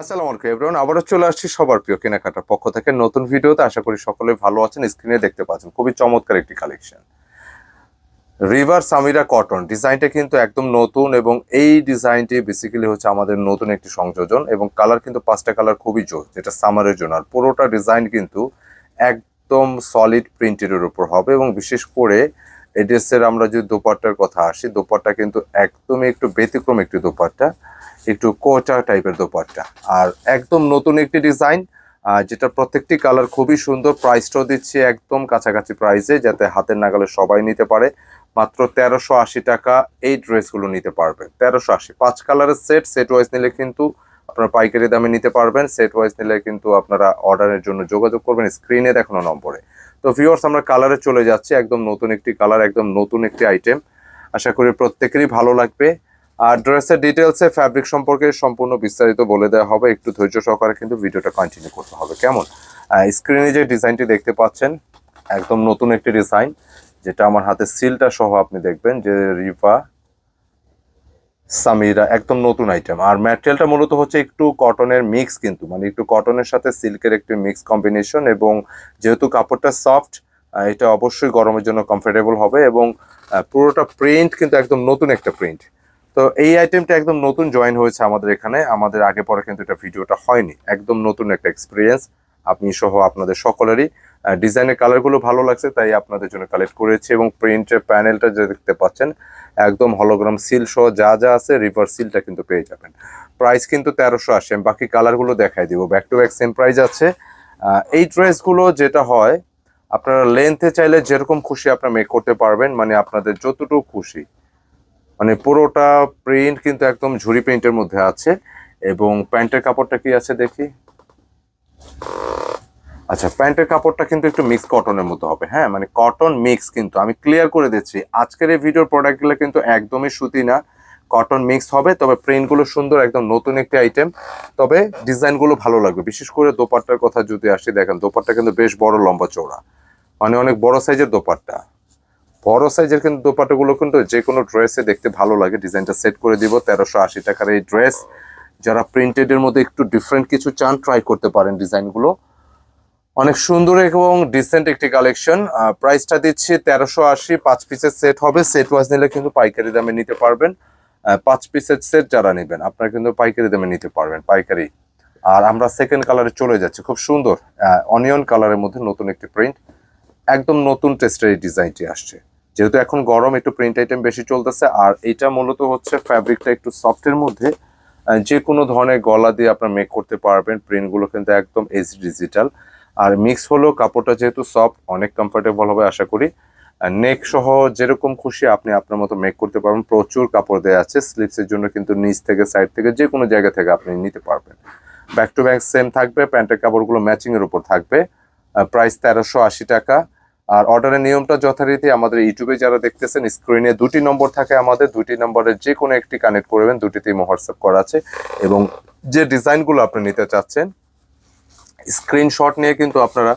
আসসালামু আলাইকুম এভরিওয়ান আবারও চলে আসছি সবার প্রিয় কেনাকাটার পক্ষ থেকে। নতুন ভিডিওতে আশা করি সকলে ভালো আছেন স্ক্রিনে দেখতে পাচ্ছেন। খুবই চমৎকার একটি কালেকশন রিভার সামিরা কটন ডিজাইনটা কিন্তু একদম নতুন এবং এই ডিজাইনটি বেসিক্যালি হচ্ছে আমাদের নতুন একটি সংযোজন এবং কালার কিন্তু পাঁচটা কালার খুবই জোর, যেটা সামারের জন্য। আর পুরোটা ডিজাইন কিন্তু একদম সলিড প্রিন্টের উপর হবে এবং বিশেষ করে এই ড্রেসের আমরা যদি দোপাট্টার কথা আসি, দোপাট্টা কিন্তু একদমই একটু ব্যতিক্রম একটি দোপাট্টা। একটু কোটা টাইপের দোপাট্টা। আর একদম নতুন একটি ডিজাইন যেটা প্রত্যেকটি কালার খুবই সুন্দর। প্রাইসটাও দিচ্ছি একদম কাছাকাছি প্রাইসে, যাতে হাতের নাগালে সবাই নিতে পারে। মাত্র তেরোশো আশি টাকা এই ড্রেসগুলো নিতে পারবেন। তেরোশো আশি। পাঁচ কালারের সেট সেট ওয়াইজ নিলে কিন্তু আপনারা পাইকারি দামে নিতে পারবেন। সেট ওয়াইজ নিলে কিন্তু আপনারা অর্ডারের জন্য যোগাযোগ করবেন স্ক্রিনে দেখানো নম্বরে। তো ভিউয়ার্স আমরা কালারে চলে যাচ্ছি। একদম নতুন একটি কালার, একদম নতুন একটি আইটেম আশা করি প্রত্যেকেরই ভালো লাগবে। আর ড্রেসের ডিটেলসে ফ্যাব্রিক সম্পর্কে সম্পূর্ণ বিস্তারিত বলে দেওয়া হবে। একটু ধৈর্য সহকারে কিন্তু ভিডিওটা কন্টিনিউ করতে হবে। কেমন? স্ক্রিনে যে ডিজাইনটি দেখতে পাচ্ছেন, একদম নতুন একটি ডিজাইন যেটা আমার হাতে সিলটা সহ আপনি দেখবেন, যে রিভা সামিরা, একদম নতুন আইটেম আর ম্যাটেরিয়ালটা মূলত হচ্ছে একটু কটনের মিক্স কিন্তু মানে একটু কটনের সাথে সিল্কের একটি মিক্স কম্বিনেশন এবং যেহেতু কাপড়টা সফট এটা অবশ্যই গরমের জন্য কমফোর্টেবল হবে এবং পুরোটা প্রিন্ট কিন্তু একদম নতুন একটা প্রিন্ট তো এই আইটেমটা একদম নতুন জয়েন হয়েছে আমাদের এখানে। আমাদের আগে পরে কিন্তু এটা ভিডিওটা হয়নি। একদম নতুন একটা এক্সপিরিয়েন্স আপনি সহ আপনাদের সকলেরই ডিজাইনের কালারগুলো ভালো লাগছে, তাই আপনাদের জন্য কালেক্ট করেছি এবং প্রিন্টের প্যানেলটা যে দেখতে পাচ্ছেন, একদম হলোগ্রাম সিল সহ যা যা আছে রিভার সিলটা কিন্তু পেয়ে যাবেন। প্রাইস কিন্তু তেরোশো আসে বাকি কালারগুলো দেখাই দিব। Back to back same price আছে। এই ড্রেসগুলো যেটা হয়, আপনারা লেন্থে চাইলে যেরকম খুশি আপনারা মেক করতে পারবেন। মানে আপনাদের যতটুকু খুশি। মানে পুরোটা প্রিন্ট কিন্তু একদম ঝুড়ি প্রিন্টের মধ্যে আছে। এবং প্যান্টের কাপড়টা কি আছে দেখি? আচ্ছা প্যান্টের কাপড়টা কিন্তু একটু মিক্স কটনের মতো হবে। হ্যাঁ মানে কটন মিক্স কিন্তু। আমি ক্লিয়ার করে দিচ্ছি, আজকের এই ভিডিওর প্রোডাক্টগুলো কিন্তু একদমই সুতি না। কটন মিক্স হবে, তবে প্রিন্টগুলো সুন্দর, একদম নতুন একটি আইটেম তবে ডিজাইনগুলো ভালো লাগবে। বিশেষ করে দোপাট্টার কথা যদি আসি, দেখেন দোপাট্টা কিন্তু বেশ বড় লম্বা চওড়া। মানে অনেক বড় সাইজের দোপাট্টা। বড় সাইজের কিন্তু দোপাট্টাগুলো কিন্তু যে কোনো ড্রেসে দেখতে ভালো লাগে। ডিজাইনটা সেট করে দিব, তেরোশো আশি টাকার এই ড্রেস। যারা প্রিন্টেড এর মধ্যে একটু ডিফারেন্ট কিছু চান ট্রাই করতে পারেন ডিজাইনগুলো। অনেক সুন্দর এবং ডিসেন্ট একটি কালেকশন প্রাইসটা দিচ্ছি তেরোশো আশি, পাঁচ পিসের সেট হবে। সেট ওয়াইজ নিলে কিন্তু পাইকারি দামে নিতে পারবেন। পাঁচ পিসের সেট যারা নেবেন, আপনারা কিন্তু পাইকারি দামে নিতে পারবেন পাইকারি। আর আমরা সেকেন্ড কালারে চলে যাচ্ছি, খুব সুন্দর। অনিয়ন কালারের মধ্যে নতুন একটি প্রিন্ট একদম নতুন টেস্টের এই ডিজাইনটি আসছে। যেহেতু এখন গরম, একটু প্রিন্ট আইটেম বেশি চলতেছে, আর এটা মূলত হচ্ছে ফ্যাব্রিকটা একটু সফটের মধ্যে যে কোনো ধরনের গলা দিয়ে আপনার মেক করতে পারবেন। প্রিন্টগুলো কিন্তু একদম এজ ডিজিটাল আর মিক্স হলো কাপড়টা যেহেতু সফট অনেক কমফোর্টেবল হবে আশা করি। নেক সহ যেরকম খুশি আপনি আপনার মতো মেক করতে পারবেন। প্রচুর কাপড় দেওয়া আছে স্লিপসের জন্য কিন্তু নিচ থেকে সাইড থেকে যে কোনো জায়গা থেকে আপনি নিতে পারবেন। ব্যাক টু ব্যাক সেম থাকবে, প্যান্টের কাপড়গুলো ম্যাচিং এর উপর থাকবে। প্রাইস তেরোশো আশি টাকা। আর অর্ডারের নিয়মটা যথারীতি আমাদের ইউটিউবে যারা দেখতেছেন, স্ক্রিনে দুটি নম্বর থাকে আমাদের, দুটি নম্বরের যে কোনো একটি কানেক্ট করবেন, দুটিতেই হোয়াটসঅ্যাপ করা আছে এবং যে ডিজাইনগুলো আপনি নিতে চাচ্ছেন, স্ক্রিনশট নিয়ে কিন্তু আপনারা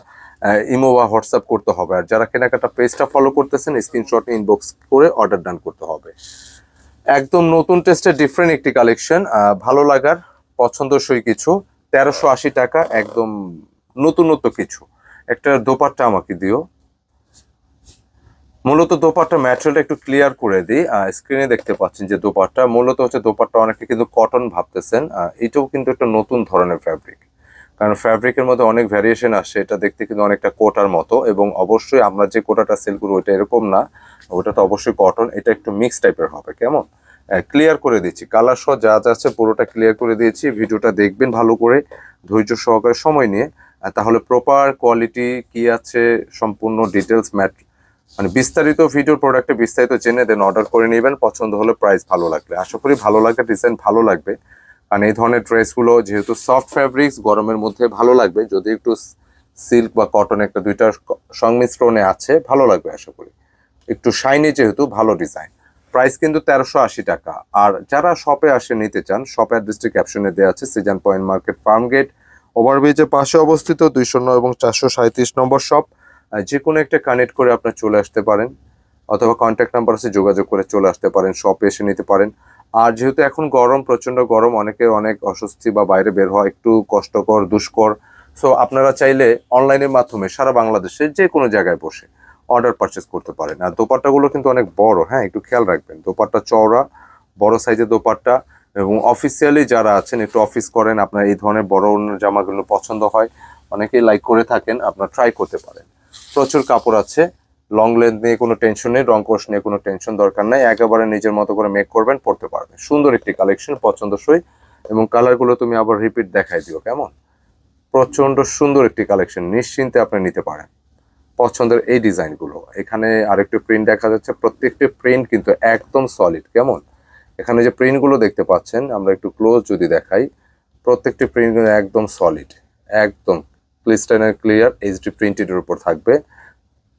ইমো বা হোয়াটসঅ্যাপ করতে হবে। আর যারা কেনাকাটা পেজটা ফলো করতেছেন, স্ক্রিনশট ইনবক্স করে অর্ডার ডান করতে হবে। একদম নতুন টেস্টের ডিফারেন্ট একটি কালেকশন ভালো লাগার, পছন্দসই কিছু, তেরোশো আশি টাকা, একদম নতুনত্ব কিছু। একটা দোপাট্টা আমাকে দিও। মূলত দোপাট্টা ম্যাটেরিয়ালটা একটু ক্লিয়ার করে দিই। স্ক্রিনে দেখতে পাচ্ছেন যে দোপাট্টা, মূলত হচ্ছে দোপাট্টা অনেকে কিন্তু কটন ভাবতেছেন। এটাও কিন্তু একটা নতুন ধরনের ফ্যাব্রিক কারণ ফ্যাব্রিকের মধ্যে অনেক ভ্যারিয়েশন আসে, এটা দেখতে কিন্তু অনেকটা কোটার মতো এবং অবশ্যই আমরা যে কোটাটা সেল করব ওইটা এরকম না, ওটা তো অবশ্যই কটন এটা একটু মিক্স টাইপের হবে, কেমন? ক্লিয়ার করে দিচ্ছি। কালার সহ যা যা আছে পুরোটা ক্লিয়ার করে দিয়েছি। ভিডিওটা দেখবেন ভালো করে, ধৈর্য সহকারে সময় নিয়ে। তাহলে প্রপার কোয়ালিটি কি আছে, সম্পূর্ণ ডিটেলস ম্যাট মানে বিস্তারিত ভিডিও প্রোডাক্টে বিস্তারিত জেনে দেন অর্ডার করে নেবেন। পছন্দ হলে প্রাইস ভালো লাগবে আশা করি ভালো লাগবে ডিজাইন ভালো লাগবে। কারণ এই ধরনের ড্রেসগুলো যেহেতু সফট ফ্যাব্রিক্স গরমের মধ্যে ভালো লাগবে। যদি একটু সিল্ক বা কটন একটা দুইটার ক- সংমিশ্রণে আছে, ভালো লাগবে আশা করি। একটু শাইনি যেহেতু, ভালো ডিজাইন প্রাইস কিন্তু তেরোশো আশি টাকা। আর যারা শপে আসে নিতে চান শপ অ্যাড্রেসটি ক্যাপশনে দেওয়া আছে season point market farm gate ওভারব্রিজের পাশে অবস্থিত দুইশো নয় এবং চারশো নম্বর শপ যে কোনো একটা কানেক্ট করে আপনার চলে আসতে পারেন, অথবা কন্ট্যাক্ট নাম্বার আছে, যোগাযোগ করে চলে আসতে পারেন শপে এসে নিতে পারেন। আর যেহেতু এখন গরম প্রচণ্ড গরম, অনেকে অনেক অস্বস্তি বা বাইরে বের হওয়া একটু কষ্টকর, দুষ্কর। সো আপনারা চাইলে অনলাইনের মাধ্যমে সারা বাংলাদেশে যে কোনো জায়গায় বসে অর্ডার পারচেস করতে পারেন। আর দোপাট্টাগুলো কিন্তু অনেক বড় হ্যাঁ একটু খেয়াল রাখবেন। দোপাট্টা চওড়া, বড় সাইজের দোপাট্টা এবং অফিসিয়ালি যারা আছেন, একটু অফিস করেন, আপনার এই ধরনের বড় অন্য জামাগুলো পছন্দ হয়, অনেকেই লাইক করে থাকেন, আপনারা ট্রাই করতে পারেন। প্রচুর কাপড় আছে। লং লেন্থ নিয়ে কোনো টেনশন নেই, রং কোর্স নিয়ে কোনো টেনশন দরকার নাই। একেবারে নিজের মতো করে মেক করবেন পড়তে পারবেন। সুন্দর একটি কালেকশন পছন্দসই। এবং কালারগুলো তুমি আবার রিপিট দেখাই দিও, কেমন? প্রচণ্ড সুন্দর একটি কালেকশন নিশ্চিন্তে আপনি নিতে পারেন। পছন্দের এই ডিজাইনগুলো এখানে আরেকটি প্রিন্ট দেখা যাচ্ছে, প্রত্যেকটি প্রিন্ট কিন্তু একদম সলিড কেমন? এখানে যে প্রিন্টগুলো দেখতে পাচ্ছেন, আমরা একটু ক্লোজ যদি দেখাই, প্রত্যেকটি প্রিন্ট কিন্তু একদম সলিড একদম ক্লিস্টাইনের ক্লিয়ার এইচডি প্রিন্টেডের উপর থাকবে।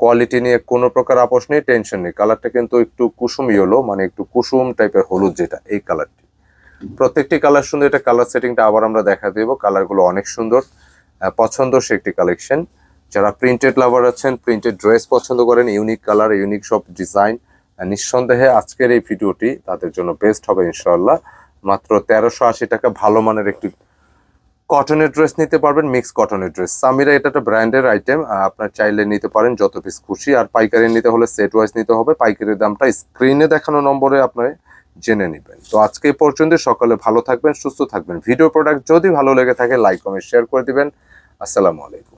কোয়ালিটি নিয়ে কোনো প্রকার আপোষ নেই টেনশন নেই। কালারটা কিন্তু একটু কুসুম ইয়েলো মানে একটু কুসুম টাইপের হলুদ যেটা এই কালারটি প্রত্যেকটি কালার সুন্দর এটা কালার সেটিংটা আবার আমরা দেখা দেবো। কালারগুলো অনেক সুন্দর আহ, পছন্দ সে একটি কালেকশন যারা প্রিন্টেড লাভার আছেন প্রিন্টেড ড্রেস পছন্দ করেন ইউনিক কালার ইউনিক সব ডিজাইন নিঃসন্দেহে আজকের এই ভিডিওটি তাদের জন্য বেস্ট হবে ইনশাল্লাহ মাত্র তেরোশো আশি টাকা ভালো মানের একটি কটনের ড্রেস নিতে পারবেন মিক্স কটনের ড্রেস সামিরা, এটা একটা ব্র্যান্ডের আইটেম আপনার চাইলে নিতে পারেন যত পিস খুশি। আর পাইকারি নিতে হলে সেট ওয়াইজ নিতে হবে। পাইকারির দামটা স্ক্রিনে দেখানো নম্বরে আপনার জেনে নেবেন। তো আজকে পর্যন্ত, সকালে ভালো থাকবেন, সুস্থ থাকবেন। ভিডিও প্রোডাক্ট যদি ভালো লেগে থাকে লাইক কমেন্ট শেয়ার করে দিবেন। আসসালামু আলাইকুম।